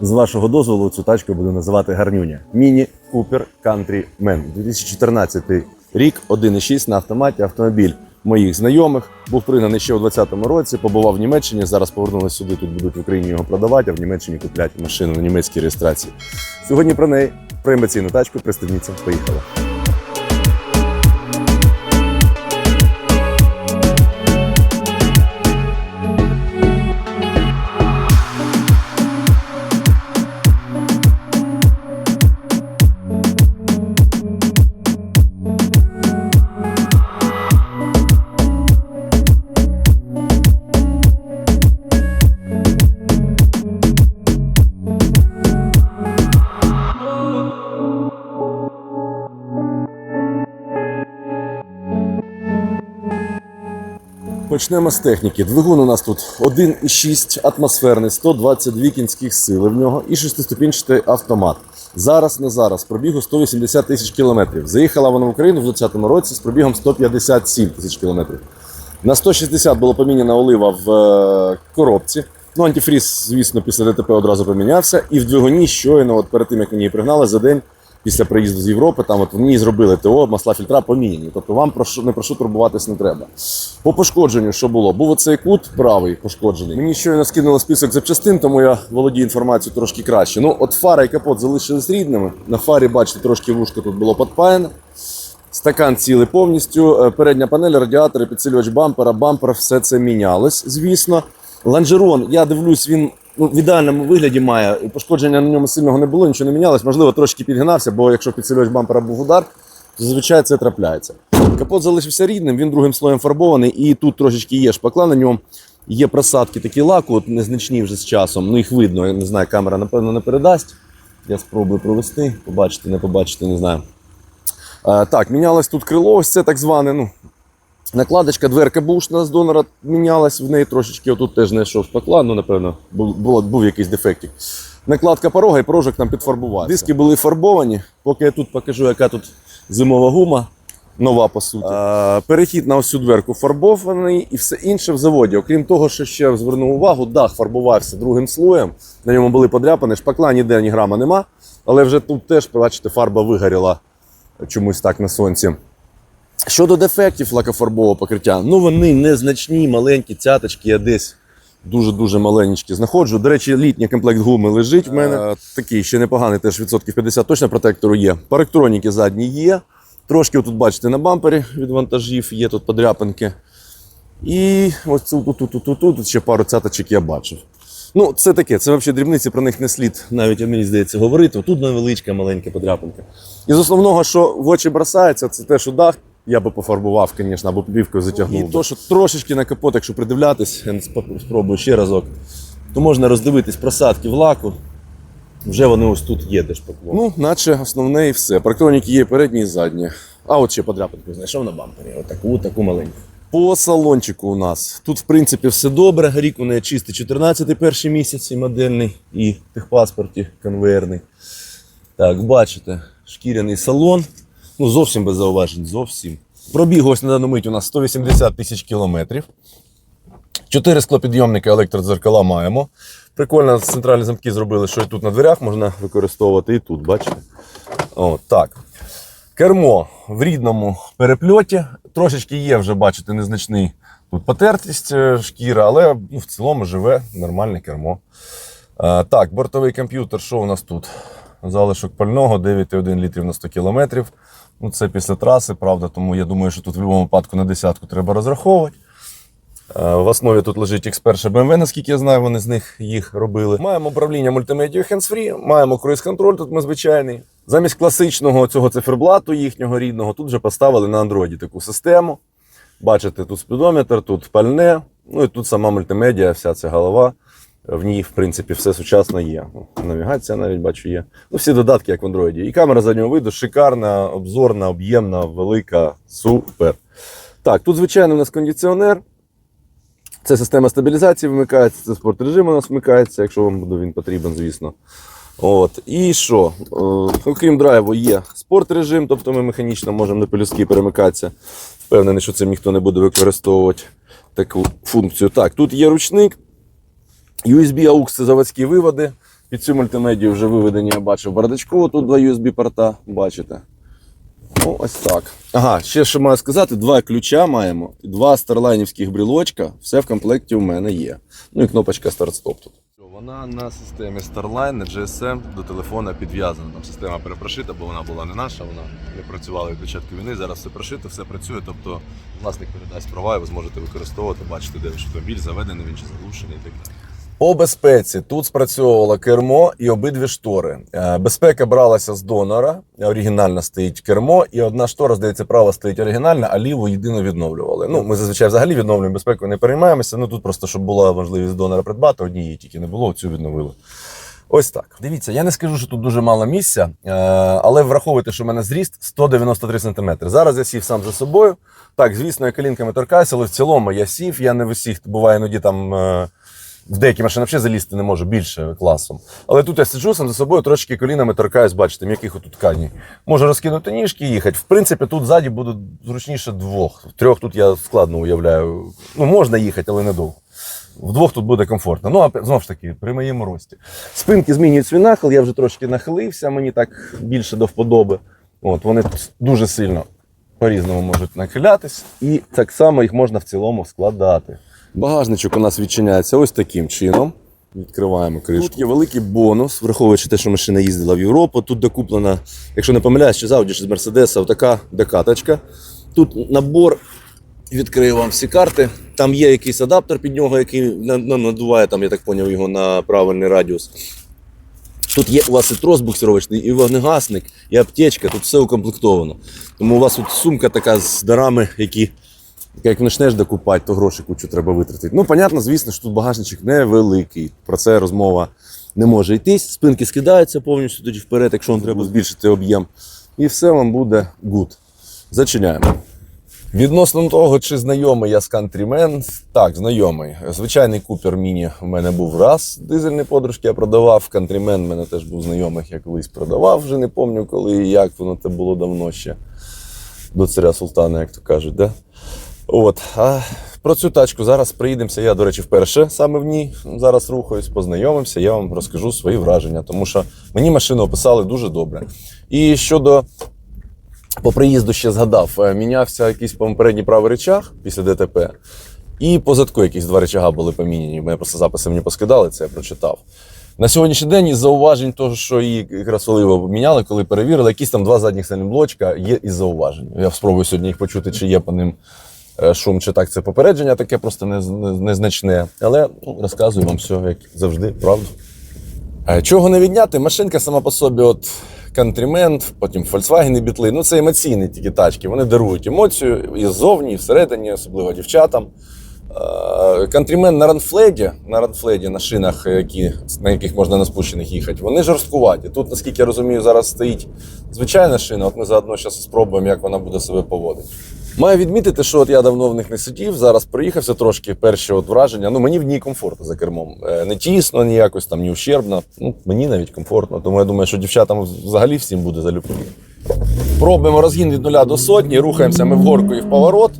З вашого дозволу цю тачку буду називати гарнюня. Міні Купер Country Мен. 2014 рік, 1,6 на автоматі. Автомобіль моїх знайомих. Був пригнаний ще у 2020 році, побував в Німеччині. Зараз повернулися сюди. Тут будуть в Україні його продавати, а в Німеччині куплять машину на німецькій реєстрації. Сьогодні про неї про емоційну тачку пристебніться. Поїхали. Почнемо з техніки. Двигун у нас тут 1,6 атмосферний, 122 кінських сили в нього і шестиступінчатий автомат. Зараз на зараз пробігу 180 тисяч кілометрів. Заїхала вона в Україну в 2020 році з пробігом 157 тисяч кілометрів. На 160 було поміняна олива в е, коробці. Ну, антифріз, звісно, після ДТП одразу помінявся. І в двигуні щойно, от перед тим як мені пригнали за день після приїзду з Європи, там от ній зробили ТО, масла фільтра поміняні. Тобто вам про що, не про що турбуватись не треба. По пошкодженню, що було? Був оцей кут правий пошкоджений. Мені щойно скинули список запчастин, тому я володію інформацією трошки краще. Ну, от фара і капот залишились рідними. На фарі, бачите, трошки вушко тут було підпаяне. Стакан цілий повністю. Е, Передня панель, радіатори, підсилювач бампера, бампер, все це мінялось, звісно. Ланжерон, я дивлюсь, він ну, в ідеальному вигляді має. Пошкодження на ньому сильного не було, нічого не мінялось. Можливо, трошки підгинався, бо якщо підсилювач бампера був удар, то зазвичай це трапляється. Капот залишився рідним, він другим слоєм фарбований, і тут трошечки є шпакла на ньому. Є просадки такі лаку, от незначні вже з часом. Ну їх видно, я не знаю, камера напевно не передасть. Я спробую провести, побачити, не побачити, не знаю. Е, так, мінялось тут крило, ось це так зване. Ну, накладочка, дверка бушна з донора мінялась, в неї трошечки отут теж знайшов шпакла, ну, напевно, був, було, був якийсь дефектик. Накладка порога і порожок там підфарбувався. Диски були фарбовані. Поки я тут покажу, яка тут зимова гума. Нова по суті. Е, перехід на ось цю дверку фарбований і все інше в заводі. Окрім того, що ще звернув увагу, дах фарбувався другим слоєм. На ньому були подряпини, шпакла ніде ні грама нема. Але вже тут теж, бачите, фарба вигоріла чомусь так на сонці. Щодо дефектів лакофарбового покриття, ну вони незначні, маленькі цяточки, я десь дуже-дуже маленькі знаходжу. До речі, літній комплект гуми лежить в мене. Е, такий ще непоганий, теж відсотків 50 точно протектору є. Парктроніки задні є. Трошки тут, бачите, на бампері від вантажів є тут подряпинки. І ось тут, тут, тут, тут, тут ще пару цяточок я бачив. Ну, це таке, це взагалі дрібниці, про них не слід навіть мені здається говорити. Тут невеличка маленька подряпинка. І з основного, що в очі бросається, це те, що дах я би пофарбував, звісно, або плівкою затягнув. І то, що трошечки на капот, якщо придивлятись, я спробую ще разок, то можна роздивитись просадки в лаку. Вже вони ось тут є, де шпакло. Ну, наче основне і все. Парктроніки є передні і задні. А от ще подряпинку знайшов на бампері. Отаку, таку маленьку. По салончику у нас. Тут, в принципі, все добре. Рік у неї чистий 14 перші місяці модельний і техпаспорті конвейерний. Так, бачите, шкіряний салон. Ну, зовсім без зауважень, зовсім. Пробіг ось на дану мить у нас 180 тисяч кілометрів. Чотири склопідйомники електродзеркала маємо. Прикольно, центральні замки зробили, що і тут на дверях можна використовувати, і тут, бачите. О, так. Кермо в рідному перепльоті. Трошечки є вже, бачите, незначний тут потертість е, шкіра, але ну, в цілому живе нормальне кермо. Е, так, бортовий комп'ютер, що у нас тут? Залишок пального 9,1 літрів на 100 кілометрів. Ну, це після траси, правда, тому я думаю, що тут в будь-якому випадку на десятку треба розраховувати. Е, В основі тут лежить X1 BMW, наскільки я знаю, вони з них їх робили. Маємо управління мультимедією hands-free, маємо круїз-контроль, тут ми звичайний. Замість класичного цього циферблату їхнього рідного, тут вже поставили на Android таку систему. Бачите, тут спідометр, тут пальне, ну і тут сама мультимедіа, вся ця голова. В ній, в принципі, все сучасно є. Ну, Навігація навіть бачу є. Ну, всі додатки, як в Android. І камера заднього виду шикарна, обзорна, об'ємна, велика, супер. Так, тут, звичайно, у нас кондиціонер. Це система стабілізації вмикається, це спорт режим у нас вмикається, якщо вам буде він потрібен, звісно. От. І що? Е, Окрім драйву, є спорт режим, тобто ми механічно можемо на пелюстки перемикатися. Впевнений, що це ніхто не буде використовувати таку функцію. Так, тут є ручник. USB AUX це заводські виводи. Під цю мультимедію вже виведені, я бачу, в бардачку. Тут два USB-порта, бачите. Ну, ось так. Ага, ще що маю сказати: два ключа маємо, два старлайнівських брілочка. Все в комплекті у мене є. Ну і кнопочка старт-стоп тут. Вона на системі Starline, на GSM до телефона підв'язана. Там система перепрошита, бо вона була не наша, вона не працювала від початку війни. Зараз все прошито, все працює. Тобто власник передасть права, і ви зможете використовувати, бачити, де ваш автомобіль заведений, він чи заглушений і так далі. По безпеці тут спрацьовувало кермо і обидві штори. Е, Безпека бралася з донора. Оригінально стоїть кермо, і одна штора, здається, права стоїть оригінальна, а ліву єдино відновлювали. Ну, ми зазвичай взагалі відновлюємо безпеку, не переймаємося. Ну тут просто щоб була можливість донора придбати, однієї тільки не було, цю відновили. Ось так. Дивіться, я не скажу, що тут дуже мало місця, е, але враховуйте, що в мене зріст 193 см. Зараз я сів сам за собою. Так, звісно, я колінками торкаюся, але в цілому я сів, я не в усіх, буває іноді там. В деякі машини взагалі залізти не можу більше класом. Але тут я сиджу сам за собою, трошки колінами торкаюсь, бачите, м'яких отут тканей. Можу розкинути ніжки і їхати. В принципі, тут ззаді буде зручніше двох. Трьох тут я складно уявляю. Ну, можна їхати, але недовго. Вдвох тут буде комфортно. Ну, а знову ж таки, при моєму рості. Спинки змінюють свій нахил, я вже трошки нахилився, мені так більше до вподоби. От, вони дуже сильно по-різному можуть нахилятись, і так само їх можна в цілому складати. Багажничок у нас відчиняється ось таким чином. Відкриваємо кришку. Тут є великий бонус, враховуючи те, що машина їздила в Європу. Тут докуплена, якщо не помиляюсь, чи з чи з Мерседеса, така докаточка. Тут набор, відкрию вам всі карти. Там є якийсь адаптер під нього, який на- на- надуває, там, я так поняв, його на правильний радіус. Тут є у вас і трос буксировочний, і вогнегасник, і аптечка, тут все укомплектовано. Тому у вас тут сумка така з дарами, які як почнеш докупати, то гроші кучу треба витратити. Ну, понятно, звісно, що тут багажничок невеликий. Про це розмова не може йтись. Спинки скидаються повністю тоді вперед, якщо вам треба збільшити об'єм. І все вам буде good. Зачиняємо. Відносно того, чи знайомий я з Countryman, так, знайомий. Звичайний Купер Міні в мене був раз. Дизельні подружки я продавав. Countryman в мене теж був знайомих, я колись продавав, вже не пам'ятаю коли і як воно це було давно ще. До царя султана, як то кажуть, да? От. А про цю тачку зараз приїдемося. Я, до речі, вперше саме в ній зараз рухаюсь, познайомимося, я вам розкажу свої враження, тому що мені машину описали дуже добре. І щодо по приїзду ще згадав, е, мінявся якийсь по передній правий речах після ДТП. І по задку якісь два речага були поміняні. Мене просто записи мені поскидали, це я прочитав. На сьогоднішній день із зауважень того, що її якраз Оливо міняли, коли перевірили, якісь там два задніх блочка є із зауважень. Я спробую сьогодні їх почути, чи є по ним шум, чи так це попередження, таке просто нез- нез- незначне. Але ну, розказую вам все, як завжди, правду. Е, Чого не відняти? Машинка сама по собі, от Countryman, потім Volkswagen і бітли. Ну це емоційні тільки тачки. Вони дарують емоцію і ззовні, і всередині, особливо дівчатам. Е, Countryman на ранфледі, на ранфледі, на шинах, які, на яких можна на спущених їхати, вони жорсткуваті. Тут, наскільки я розумію, зараз стоїть звичайна шина. От ми заодно зараз спробуємо, як вона буде себе поводити. Маю відмітити, що от я давно в них не сидів, зараз приїхався трошки перші от враження. Ну мені в ній комфортно за кермом. Е, Не тісно, ні якось там, ні ущербно. Ну, мені навіть комфортно. Тому я думаю, що дівчатам взагалі всім буде залюбки. Пробуємо розгін від нуля до сотні, рухаємося ми в горку і в поворот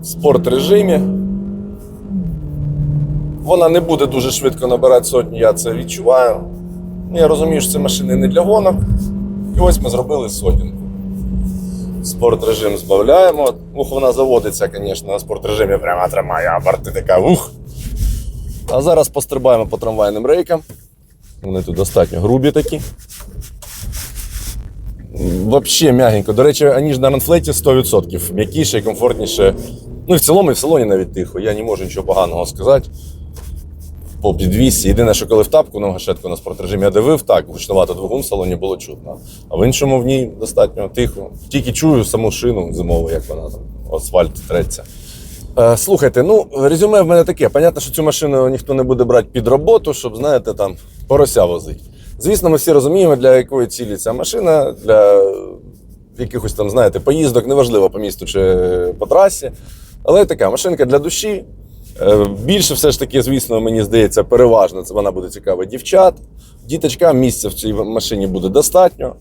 в спорт режимі. Вона не буде дуже швидко набирати сотню, я це відчуваю. Я розумію, що це машини не для гонок. І ось ми зробили сотінку. Спорт режим збавляємо. Ух, вона заводиться, звісно, на спорт режимі прямо тримає, а борти така ух. А зараз пострибаємо по трамвайним рейкам. Вони тут достатньо грубі такі. Взагалі м'ягенько. До речі, аніж на ранфлеті 100% м'якіше і комфортніше. Ну і в цілому, і в салоні навіть тихо. Я не можу нічого поганого сказати. По підвісі. Єдине, що коли в тапку на гашетку на спортрежимі я дивив, так, гучновато двигун в салоні було чутно. А в іншому в ній достатньо тихо. Тільки чую саму шину зимову, як вона там, асфальт треться. Е, слухайте, ну резюме в мене таке. Понятно, що цю машину ніхто не буде брати під роботу, щоб, знаєте, там порося возити. Звісно, ми всі розуміємо, для якої цілі ця машина, для якихось там, знаєте, поїздок, неважливо по місту чи по трасі. Але така машинка для душі. Е, Більше все ж таки, звісно, мені здається, переважно це вона буде цікава дівчат. Діточкам місця в цій машині буде достатньо.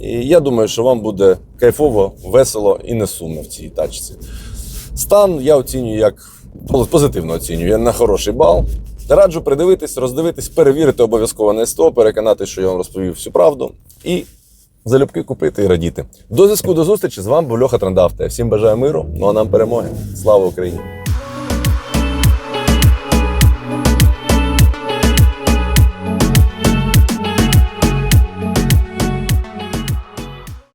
І я думаю, що вам буде кайфово, весело і не сумно в цій тачці. Стан я оцінюю як позитивно оцінюю. Я на хороший бал. Раджу придивитись, роздивитись, перевірити обов'язково на СТО, переконати, що я вам розповів всю правду. І залюбки купити і радіти. До зв'язку, до зустрічі. З вами був Льоха Трендавте. Всім бажаю миру, ну а нам перемоги. Слава Україні!